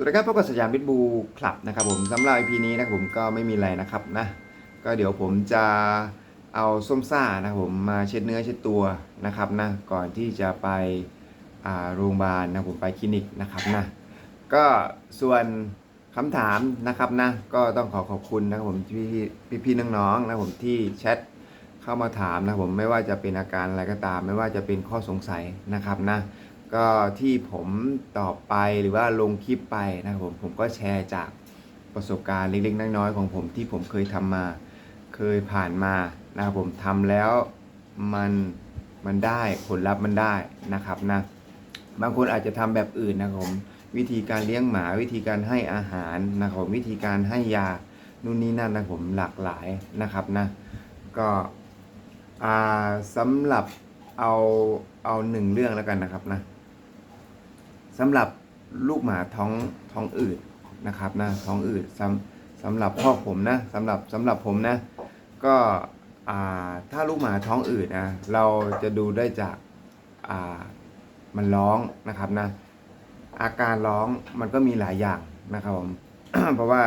สวัสดีครับพบกับสยามพิทบูคลับนะครับผมสำหรับ EP นี้นะครับผมก็ไม่มีอะไรนะครับนะ ก็เดี๋ยวผมจะเอาส้มซ่านะครับผมมาเช็ดเนื้อเช็ดตัวนะครับนะก่อนที่จะไปโรงพยาบาลนะผมไปคลินิกนะครับนะก็ส่วนคำถามนะครับนะก็ต้องขอขอบคุณนะครับผมพี่พี่พี่น้องๆนะผมที่แชทเข้ามาถามนะผมไม่ว่าจะเป็นอาการอะไรก็ตาม ไม่ว่าจะเป็นข้อสงสัยนะครับนะ ก็ที่ผมตอบไปหรือว่าลงคลิปไปนะครับผมผมก็แชร์จากประสบการณ์เล็กๆน้อยๆของผมที่ผมเคยทำมา เคยผ่านมานะครับผมทำแล้วมันมันได้ผลลัพธ์มันได้นะครับนะบางคนอาจจะทำแบบอื่นนะครับผมวิธีการเลี้ยงหมาวิธีการให้อาหารนะครับผมวิธีการให้ยานู่นนี่นั่นนะครับผมหลากหลายนะครับนะก็อ่าสำหรับเอาเอาหนึ่งเรื่องแล้วกันนะครับนะ สำหรับลูกหมาท้องท้องอืดนะครับนะท้องอืดสำสำหรับพ่อผมนะสำหรับสำหรับผมนะ ก็ถ้าลูกหมาท้องอืดนะเราจะดูได้จากมันร้องนะครับนะอาการร้องมันก็มีหลายอย่างนะครับผมเพราะว่า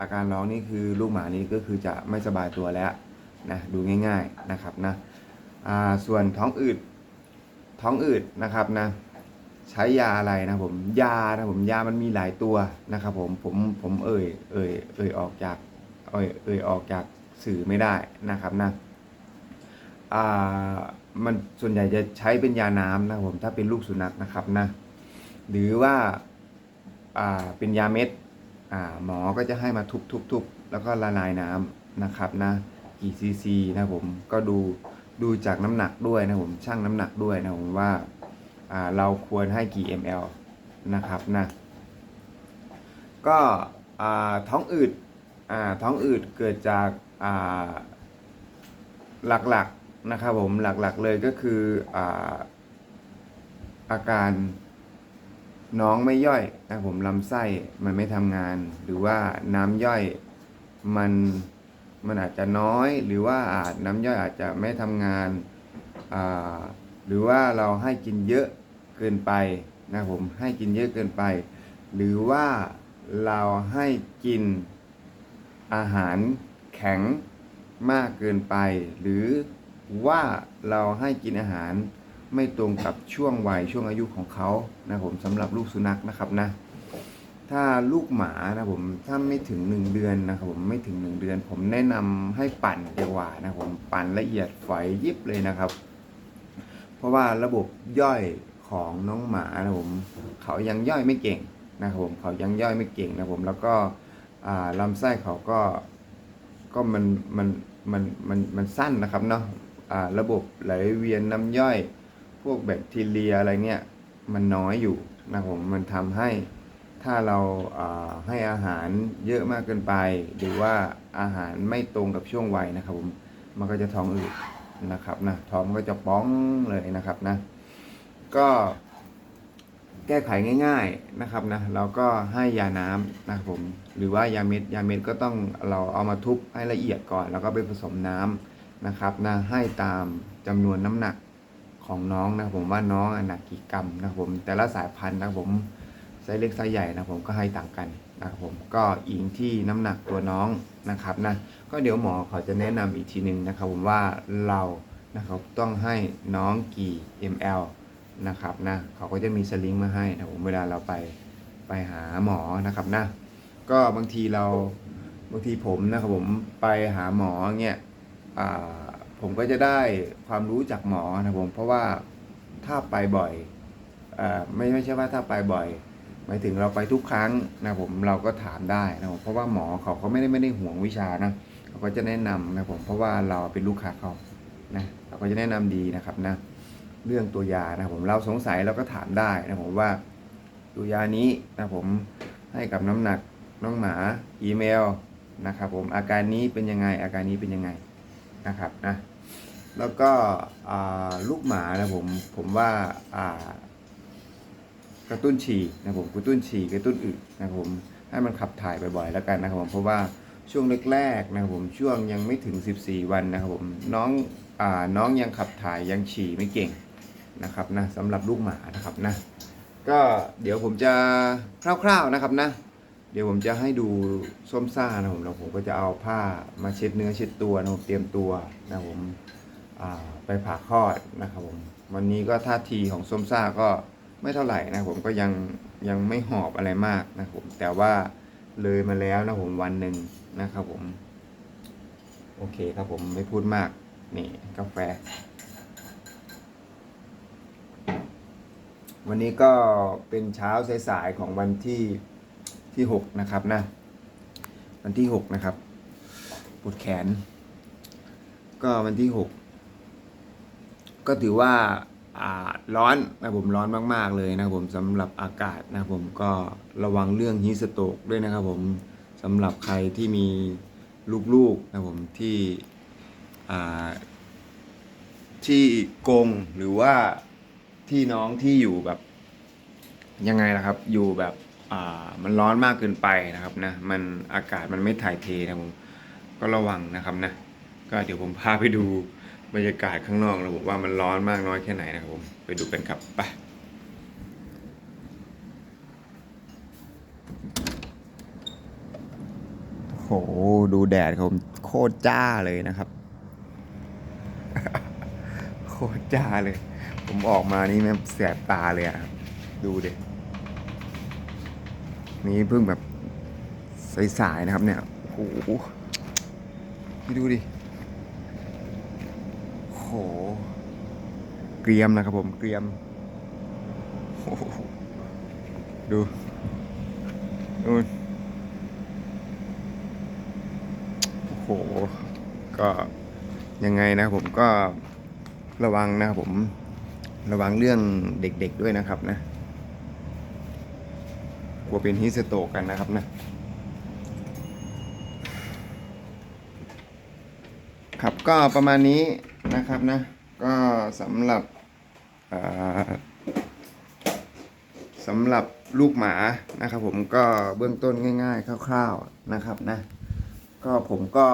อาการร้องนี่คือลูกหมานี่ก็คือจะไม่สบายตัวแล้วนะดูง่าย ๆนะครับนะส่วนท้องอืดท้องอืดนะครับนะ ใช้ยาอะไรนะผมยานะผมยามันมีหลายตัวนะครับผมผมผมเอ่ยเอ่ยเอ่ยออกจากเอ่ยเอ่ยออกจากสื่อไม่ได้นะครับนะอ่ามันส่วนใหญ่จะใช้เป็นยาน้ำนะผมถ้าเป็นลูกสุนัขนะครับนะหรือว่าอ่าเป็นยาเม็ดอ่าหมอก็จะให้มาทุบทุบทุบแล้วก็ละลายน้ำนะครับนะกี่ซีซีนะผมก็ดูดูจากน้ำหนักด้วยนะผมชั่งน้ำหนักด้วยนะผมว่า เราควรให้กี่ ml นะครับนะก็ท้องอืดอท้องอืดเกิดจากหลักๆนะครับผมหลักๆเลยก็คืออาอาการน้องไม่ย่อยนะผมลำไส้มันไม่ทำงาน หรือว่าน้ำย่อยมันมันอาจจะน้อย หรือว่าอาจน้ำย่อยอาจจะไม่ทำงาน หรือว่าเราให้กินเยอะ เกินไปนะครับผมให้กินเยอะเกินไป หรือว่าเราให้กินอาหารแข็งมากเกินไป หรือว่าเราให้กินอาหารไม่ตรงกับช่วงวัยช่วงอายุของเขานะผมสำหรับลูกสุนัขนะครับนะ ถ้าลูกหมานะผมถ้าไม่ถึง 1 เดือนนะครับผมไม่ถึง 1 เดือน ผมแนะนำให้ปั่นดีกว่านะผมปั่นละเอียดฝอยยิบเลยนะครับ เพราะว่าระบบย่อย ของน้องหมานะผมเขายังย่อยไม่เก่งนะครับผมเขายังย่อยไม่เก่งนะผมแล้วก็ลำไส้เขาก็ก็มันมันมันมันมันสั้นนะครับเนาะอ่าระบบไหลเวียนน้ำย่อย พวกแบคทีเรียอะไรเนี่ยมันน้อยอยู่นะผมมันทำให้ถ้าเราให้อาหารเยอะมากเกินไป หรือว่าอาหารไม่ตรงกับช่วงวัยนะครับผมมันก็จะท้องอืดนะครับนะท้องก็จะป้องเลยนะครับนะ ก็แก้ไขง่ายๆนะครับนะเราก็ให้ยาน้ำนะครับผมหรือว่ายาเม็ดยาเม็ดก็ต้องเราเอามาทุบให้ละเอียดก่อน แล้วก็ไปผสมน้ำนะครับนะให้ตามจำนวนน้ำหนักของน้องนะครับผมว่าน้องหนักกี่กรัมนะครับผมแต่ละสายพันธุ์นะครับผมไซส์เล็กไซส์ใหญ่นะผมก็ให้ต่างกันนะครับผมก็อิงที่น้ำหนักตัวน้องนะครับนะก็เดี๋ยวหมอเขาจะแนะนำอีกทีหนึ่งนะครับผมว่าเรานะครับต้องให้น้องกี่ ml นะครับนะเขาก็จะมีสลิงมาให้นะผมเวลาเราไปไปหาหมอนะครับนะก็บางทีเราบางทีผมนะครับผมไปหาหมอเงี้ยผมก็จะได้ความรู้จากหมอนะผมเพราะว่าถ้าไปบ่อยอไม่ไม่ใช่ว่าถ้าไปบ่อยหมายถึงเราไปทุกครั้งนะผมเราก็ถามได้นะผมเพราะว่าหมอเขาเขาไม่ได้ไม่ได้ห่วงวิชานะเขาก็จะแนะนำนะผมเพราะว่าเราเป็นลูกค้าเขานะเราก็จะแนะนำดีนะครับนะ เรื่องตัวยานะผมเราสงสัยเราก็ถามได้นะผมว่าตัวยานี้นะผมให้กับน้ำหนักน้องหมาอีเมลนะครับผมอาการนี้เป็นยังไงอาการนี้เป็นยังไงนะครับนะแล้วก็ลูกหมานะผมผมว่ากระตุ้นฉี่นะผมกระตุ้นฉี่กระตุ้นอึนะครับผมให้มันขับถ่ายบ่อยๆแล้วกันนะครับผมเพราะว่าช่วงแรกๆนะครับผมช่วงยังไม่ถึง 14 วันนะครับผมน้องอน้องยังขับถ่ายยังฉี่ไม่เก่ง นะครับนะสำหรับลูกหมานะครับนะก็เดี๋ยวผมจะคร่าวๆนะครับนะ เดี๋ยวผมจะให้ดูส้มซ่านะผมแล้วผมก็จะเอาผ้ามาเช็ดเนื้อเช็ดตัวนะผมเตรียมตัวนะผมไปผ่าคลอดนะครับผมวันนี้ก็ท่าทีของส้มซ่าก็ไม่เท่าไหร่นะผมก็ยังยังไม่หอบอะไรมากนะครับผมแต่ว่าเลยมาแล้วนะผมวันหนึ่งนะครับผม โอเคครับผมไม่พูดมากนี่กาแฟ วันนี้ก็เป็นเช้าสายๆของวันที่ที่หกนะครับนะ วันที่หกนะครับปวดแขน ก็วันที่หกก็ถือว่าอ่าร้อนนะผมร้อนมาก ๆ เลยนะผมสำหรับอากาศนะผมก็ระวังเรื่องฮีสโตกด้วยนะครับผมสำหรับใครที่มีลูกๆนะผมที่อ่าที่กงหรือว่า ที่น้องที่อยู่แบบ ยังไงละครับ อยู่แบบอ่ามันร้อนมากเกินไปนะครับนะมันอากาศมันไม่ถ่ายเทนะผมก็ระวังนะครับนะก็เดี๋ยวผมพาไปดูบรรยากาศข้างนอกนะผมว่ามันร้อนมากน้อยแค่ไหนนะครับผมไปดูกันครับไปโหดูแดดครับโคตรจ้าเลยนะครับ โคตรจ้าเลย ผมออกมานี่แม่แสบตาเลยอะดูเด็นี่เพิ่งแบบสายๆนะครับเนี่ยโอ้โหพี่ดูดิโหเกรียมนะครับผมเกรียมดูดูนโอ้โห ก็ยังไงนะผมก็ระวังนะครับผม ระวังเรื่องเด็กๆด้วยนะครับนะกลัวเป็นฮิสโตกันนะครับนะครับก็ประมาณนี้นะครับนะ ก็สำหรับสำหรับลูกหมานะครับ ผมก็เบื้องต้นง่าย ๆ คร่าวๆนะครับนะ ก็ผมก็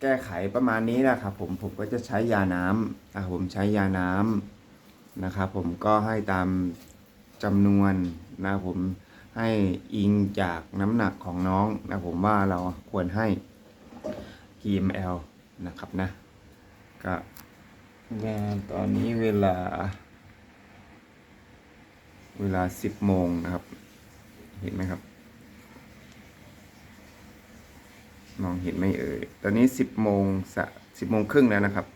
แก้ไขประมาณนี้นะครับผมผมก็จะใช้ยาน้ำนะผมใช้ยาน้ำ นะครับผมก็ให้ตามจำนวนนะผมให้อิงจากน้ำหนักของน้องนะผมว่าเราควรให้ PML นะครับนะก็งานตอนนี้เวลา เวลา10โมงนะครับ เห็นไหมครับ มองเห็นไหมเอ่ย ตอนนี้10โมงสะ10โมงครึ่งแล้วนะครับ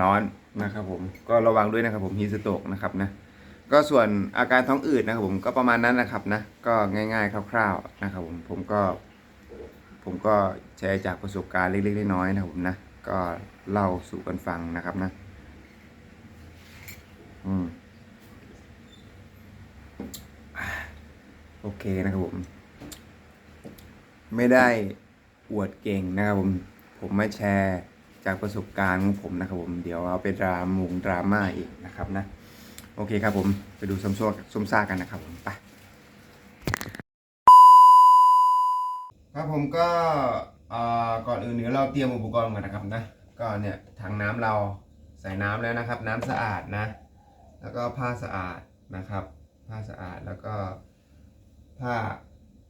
ร้อนนะครับผมก็ระวังด้วยนะครับผมฮีสโตกนะครับนะก็ส่วนอาการท้องอืดนะครับผมก็ประมาณนั้นนะครับนะก็ง่าย ๆ คร่าว ๆนะครับผมผมก็ ผมก็แชร์จากประสบการณ์เล็กๆน้อยๆนะครับผมนะก็เล่าสู่กันฟังนะครับนะอืมโอเคนะครับผม ไม่ได้อวดเก่งนะครับผม ผมมาแชร์ จากประสบการณ์ของผมนะครับผมเดี๋ยวเอาไปดรามุงดราม่าอีกนะครับนะโอเคครับผมไปดูส้มซ่าส้มซ่ากันนะครับผมไปครับผมก็ก่อนอื่นเดี๋ยวเราเตรียมอุปกรณ์ก่อนนะครับนะก็เนี่ยถังน้ำเราใส่น้ำแล้วนะครับ น้ำสะอาดนะ แล้วก็ผ้าสะอาดนะครับ ผ้าสะอาดแล้วก็ผ้า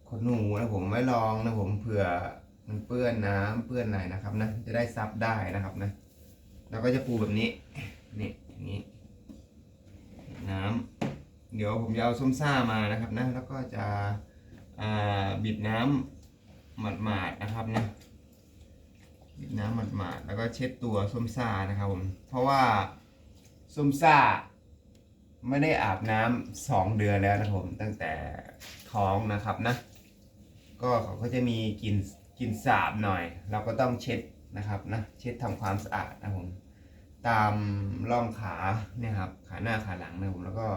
ขนหนูนะผมไว้รองนะผมเผื่อ มันเปื้อนน้ำเปื้อนอะไรนะครับนะจะได้ซับได้นะครับนะแล้วก็จะปูแบบนี้นี่อย่างนี้ น้ำเดี๋ยวผมจะเอาส้มซ่ามานะครับนะแล้วก็จะบิดน้ำหมาดๆนะครับนะบิดน้ำหมาดๆแล้วก็เช็ดตัวส้มซ่านะครับผมเพราะว่าส้มซ่าไม่ได้อาบน้ำสองเดือนแล้วนะผมตั้งแต่ท้องนะครับนะก็เขาก็จะมีกลิ่น กลิ่นสาบหน่อย เราก็ต้องเช็ดนะครับนะเช็ดทำความสะอาดนะผมตามร่องขาเนี่ยครับขาหน้าขาหลังนะผมแล้วก็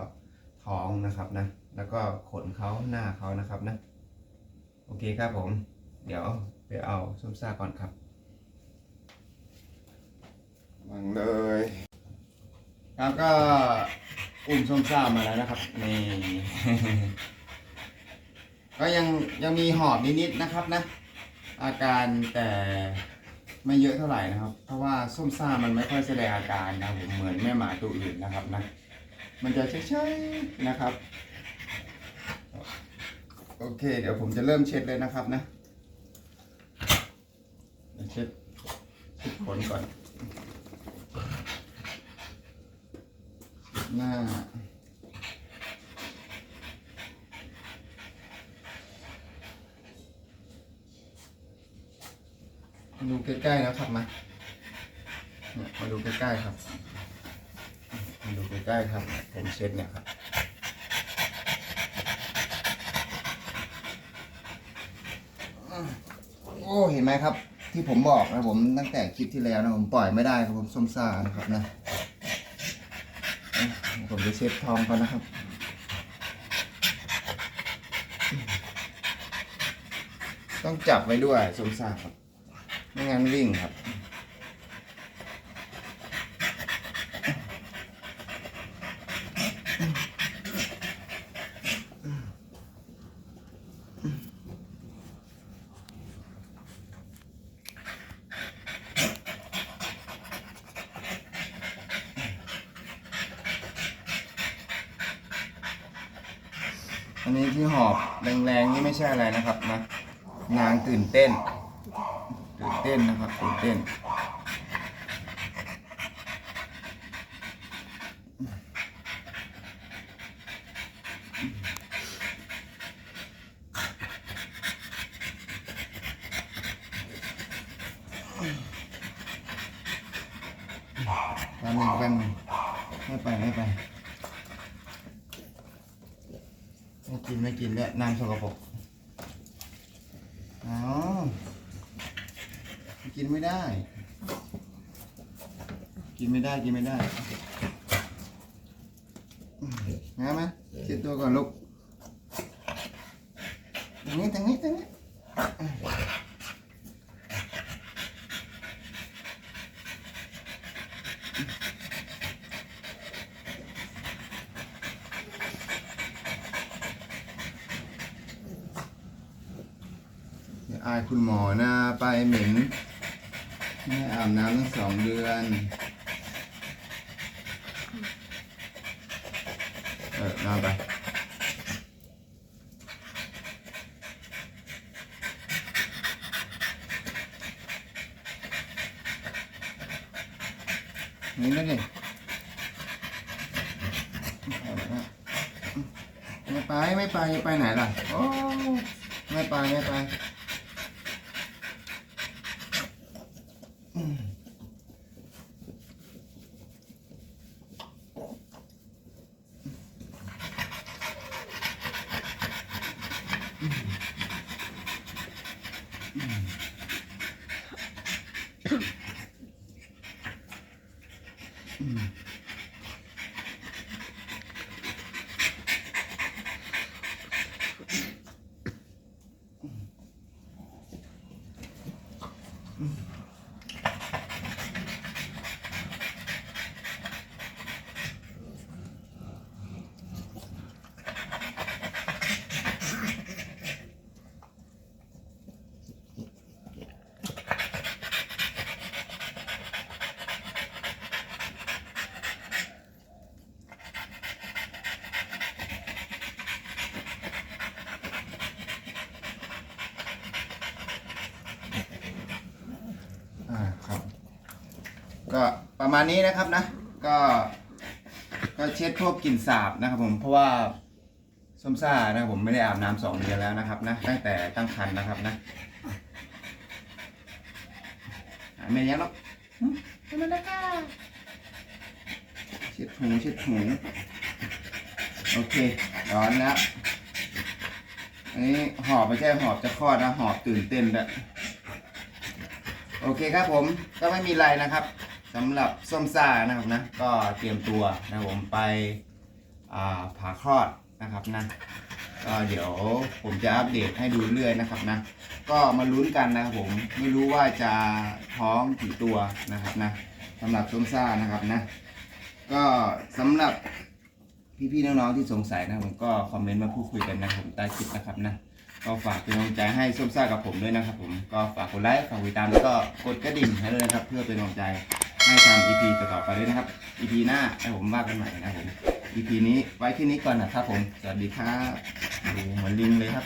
ท้องนะครับนะ แล้วก็ขนเขาหน้าเขานะครับนะ โอเคครับผม เดี๋ยวไปเอาส้มซ่าก่อนครับวางเลยแล้วก็อุ้มส้มซ่ามาแล้วนะครับนี่ก็ยังยังมีหอบนิดๆนะครับนะ อาการแต่ไม่เยอะเท่าไหร่นะครับ เพราะว่าส้มซ่ามันไม่ค่อยแสดงอาการนะผมเหมือนแม่หมาตัวอื่นนะครับนะ มันจะเฉยๆนะครับ โอเค เดี๋ยวผมจะเริ่มเช็ดเลยนะครับนะเช็ดขนก่อนหน้า ดูใกล้ๆนะครับมาเนี่ยมาดูใกล้ๆครับ มาดูใกล้ๆครับ ผมเช็ดเนี่ยครับโอ้เห็นไหมครับ ที่ผมบอกนะผมตั้งแต่คลิปที่แล้วนะผมปล่อยไม่ได้ครับผมส้มซ่านะครับนะอะผมจะเช็ดทองก่อนนะครับต้องจับไว้ด้วยส้มซ่าครับ ไม่งั้นวิ่งครับ อันนี้ที่หอบแรงๆนี่ไม่ใช่อะไรนะครับนะ นางตื่นเต้น ตื่นเต้นนะครับตื่นเต้นแป๊บนึงแป๊บนึงไม่ไปไม่ไปไม่กินไม่กินเนี่ยนางสกปรกอ๋อ กินไม่ได้ กินไม่ได้กินไม่ได้งั้นไหมเช็ดตัวก่อนลูกตรงนี้ตรงนี้ตรงนี้เดี๋ยวอายคุณหมอหน้าไปเหม็น ไม่อาบน้ำตั้งสองเดือน เออมาไปนี่นั่นเลยไม่ไป ไม่ไปจะไปไหนล่ะ โอ้ ไม่ไป ไม่ไป อ่ ก็ประมาณนี้นะครับนะ ก็ก็เช็ดพวกกลิ่นสาบนะครับผมเพราะว่าส้มซ่านะครับผมไม่ได้อาบน้ำสองเดือนแล้วนะครับนะตั้งแต่ตั้งครรภ์นะครับนะอะไม่ยังหรอกหึไม่เป็นไรค่ะเช็ดหูเช็ดหูโอเคร้อนแล้วอันนี้หอบไม่ใช่หอบจะคลอดนะหอบตื่นเต้นด้วยโอเคครับผมก็ไม่มีอะไรนะครับ สำหรับส้มซ่านะครับนะก็เตรียมตัวนะผมไปผ่าคลอดนะครับนะก็เดี๋ยวผมจะอัปเดตให้ดูเรื่อยนะครับนะ ก็มาลุ้นกันนะครับผมไม่รู้ว่าจะท้องกี่ตัวนะครับนะสำหรับส้มซ่านะครับนะ ก็สำหรับพี่ๆน้องๆที่สงสัยนะผมก็คอมเมนต์มาพูดคุยกันนะผมใต้คลิปนะครับนะก็ฝากเป็นกำลังใจให้ส้มซ่ากับผมด้วยนะครับผมก็ฝากกดไลค์ฝากติดตามแล้วก็กดกระดิ่งให้ด้วยนะครับเพื่อเป็นกำลังใจ ให้ทำ EP ต่อๆไปด้วยนะครับ EP หน้าให้ผมว่ากันใหม่นะครับผม EP นี้ไว้ที่นี้ก่อนนะครับผม สวัสดีครับดูเหมือนลิงเลยครับ